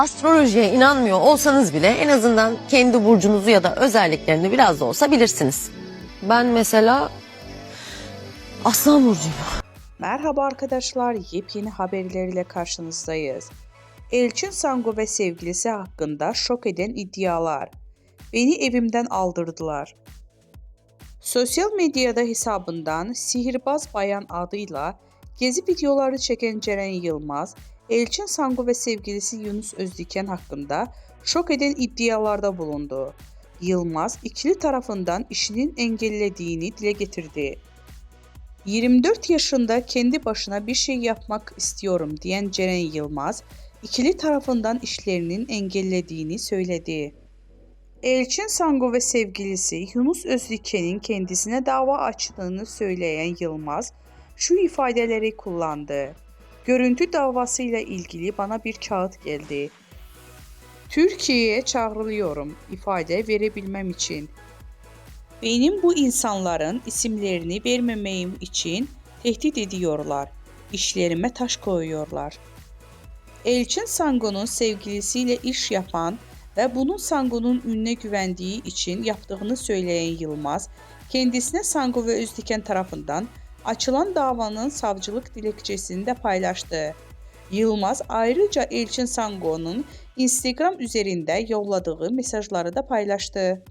Astrolojiye inanmıyor olsanız bile en azından kendi burcunuzu ya da özelliklerini biraz da olsa bilirsiniz. Ben mesela Aslan burcuyum. Merhaba arkadaşlar, yepyeni haberlerle karşınızdayız. Elçin Sango ve sevgilisi hakkında şok eden iddialar. Beni evimden aldırdılar. Sosyal medyada hesabından Sihirbaz Bayan adıyla gezi videoları çeken Ceren Yılmaz, Elçin Sango ve sevgilisi Yunus Özdiken hakkında şok eden iddialarda bulundu. Yılmaz, ikili tarafından işinin engellediğini dile getirdi. 24 yaşında kendi başına bir şey yapmak istiyorum diyen Ceren Yılmaz, ikili tarafından işlerinin engellediğini söyledi. Elçin Sango ve sevgilisi Yunus Özdiken'in kendisine dava açtığını söyleyen Yılmaz şu ifadeleri kullandı. Görüntü davasıyla ilgili bana bir kağıt geldi. Türkiye'ye çağrılıyorum ifade verebilmem için. Benim bu insanların isimlerini vermemeyim için tehdit ediyorlar. İşlerime taş koyuyorlar. Elçin Sango'nun sevgilisiyle iş yapan ve bunun Sango'nun ününe güvendiği için yaptığını söyleyen Yılmaz, kendisine Sango ve Özdiken tarafından açılan davanın savcılık dilekçesini de paylaştı. Yılmaz ayrıca Elçin Sango'nun Instagram üzerinde yolladığı mesajları da paylaştı.